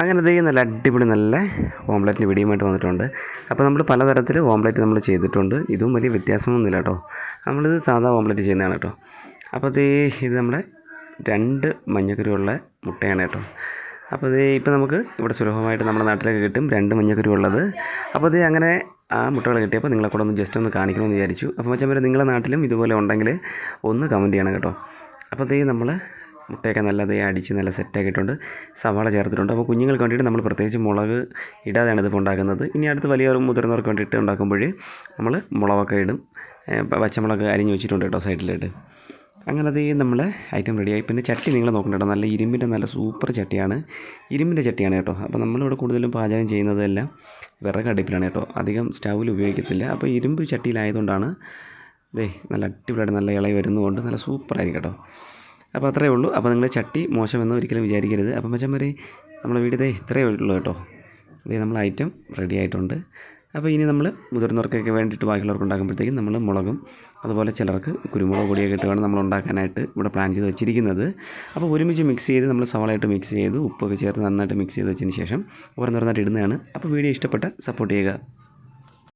അങ്ങനെ അതേ നല്ല അടിപൊളി നല്ല ഓംലെറ്റിന്റെ വീഡിയോയുമായിട്ട് വന്നിട്ടുണ്ട്. അപ്പോൾ നമ്മൾ പലതരത്തിൽ ഓംലെറ്റ് നമ്മൾ ചെയ്തിട്ടുണ്ട്. ഇതും വലിയ വ്യത്യാസമൊന്നുമില്ല കേട്ടോ. നമ്മളിത് സാധാ ഓംലെറ്റ് ചെയ്യുന്നതാണ് കേട്ടോ. അപ്പോൾ അതേ ഇത് നമ്മുടെ രണ്ട് മഞ്ഞക്കുരുള്ള മുട്ടയാണ് കേട്ടോ. അപ്പോൾ അതേ ഇപ്പോൾ നമുക്ക് ഇവിടെ സുലഭമായിട്ട് നമ്മുടെ നാട്ടിലൊക്കെ കിട്ടും രണ്ട് മഞ്ഞക്കുരു ഉള്ളത് അപ്പോൾ അതേ അങ്ങനെ ആ മുട്ടകൾ കിട്ടിയപ്പോൾ നിങ്ങളെ കൂടെ ഒന്ന് ജസ്റ്റ് ഒന്ന് കാണിക്കണമെന്ന് വിചാരിച്ചു. അപ്പോൾ വരെ നിങ്ങളുടെ നാട്ടിലും ഇതുപോലെ ഉണ്ടെങ്കിൽ ഒന്ന് കമന്റ് ചെയ്യണം കേട്ടോ. അപ്പോൾ അതേ നമ്മൾ മുട്ടയൊക്കെ നല്ല ദേ അടിച്ച് നല്ല സെറ്റാക്കിയിട്ടുണ്ട്. സവാള ചേർത്തിട്ടുണ്ട്. അപ്പോൾ കുഞ്ഞുങ്ങൾക്ക് വേണ്ടിയിട്ട് നമ്മൾ പ്രത്യേകിച്ച് മുളക് ഇടാതെയാണ് ഇതിപ്പോൾ ഉണ്ടാക്കുന്നത്. ഇനി അടുത്ത് വലിയവരും മുതിർന്നവർക്ക് വേണ്ടിയിട്ട് ഉണ്ടാക്കുമ്പോൾ നമ്മൾ മുളകൊക്കെ ഇടും. പച്ചമുളക് അരിഞ്ഞ് വെച്ചിട്ടുണ്ട് കേട്ടോ സൈഡിലായിട്ട് അങ്ങനെ അത് നമ്മൾ ഐറ്റം റെഡിയായി പിന്നെ ചട്ടി നിങ്ങൾ നോക്കണ്ട നല്ല ഇരുമ്പിന്റെ നല്ല സൂപ്പർ ചട്ടിയാണ്. ഇരുമ്പിന്റെ ചട്ടിയാണ് കേട്ടോ. അപ്പോൾ നമ്മളിവിടെ കൂടുതലും പാചകം ചെയ്യുന്നതെല്ലാം വിറക് അടുപ്പിലാണ് കേട്ടോ. അധികം സ്റ്റൗവിൽ ഉപയോഗിക്കത്തില്ല. അപ്പോൾ ഇരുമ്പ് ചട്ടിയിലായതുകൊണ്ടാണ് ദേ നല്ല അടിപൊളിയായിട്ട് നല്ല ഇളയി വരുന്നതുകൊണ്ട് നല്ല സൂപ്പറായിരിക്കും കേട്ടോ. അപ്പോൾ അത്രയേ ഉള്ളൂ. അപ്പോൾ നിങ്ങളുടെ ചട്ടി മോശമെന്ന് ഒരിക്കലും വിചാരിക്കരുത്. അപ്പം മച്ചന്മാരെ നമ്മുടെ വീട് ഇതേ ഇത്രയേ ഉള്ളൂ കേട്ടോ. അതേ നമ്മൾ ഐറ്റം റെഡി ആയിട്ടുണ്ട്. അപ്പോൾ ഇനി നമ്മൾ മുതിർന്നവർക്കൊക്കെ വേണ്ടിയിട്ട് ബാക്കിയുള്ളവർക്ക് ഉണ്ടാക്കുമ്പോഴത്തേക്കും നമ്മൾ മുളകും അതുപോലെ ചിലർക്ക് കുരുമുളക് പൊടിയൊക്കെ ഇട്ട് വേണം നമ്മൾ ഉണ്ടാക്കാനായിട്ട് ഇവിടെ പ്ലാൻ ചെയ്ത് വെച്ചിരിക്കുന്നത്. അപ്പോൾ ഒരുമിച്ച് മിക്സ് ചെയ്ത് നമ്മൾ സവാളായിട്ട് മിക്സ് ചെയ്ത് ഉപ്പൊക്കെ ചേർത്ത് നന്നായിട്ട് മിക്സ് ചെയ്ത് വെച്ചതിന് ശേഷം ഓരോന്നോരോന്നായിട്ട് ഇടുന്നതാണ്. അപ്പോൾ വീഡിയോ ഇഷ്ടപ്പെട്ട സപ്പോർട്ട് ചെയ്യുക.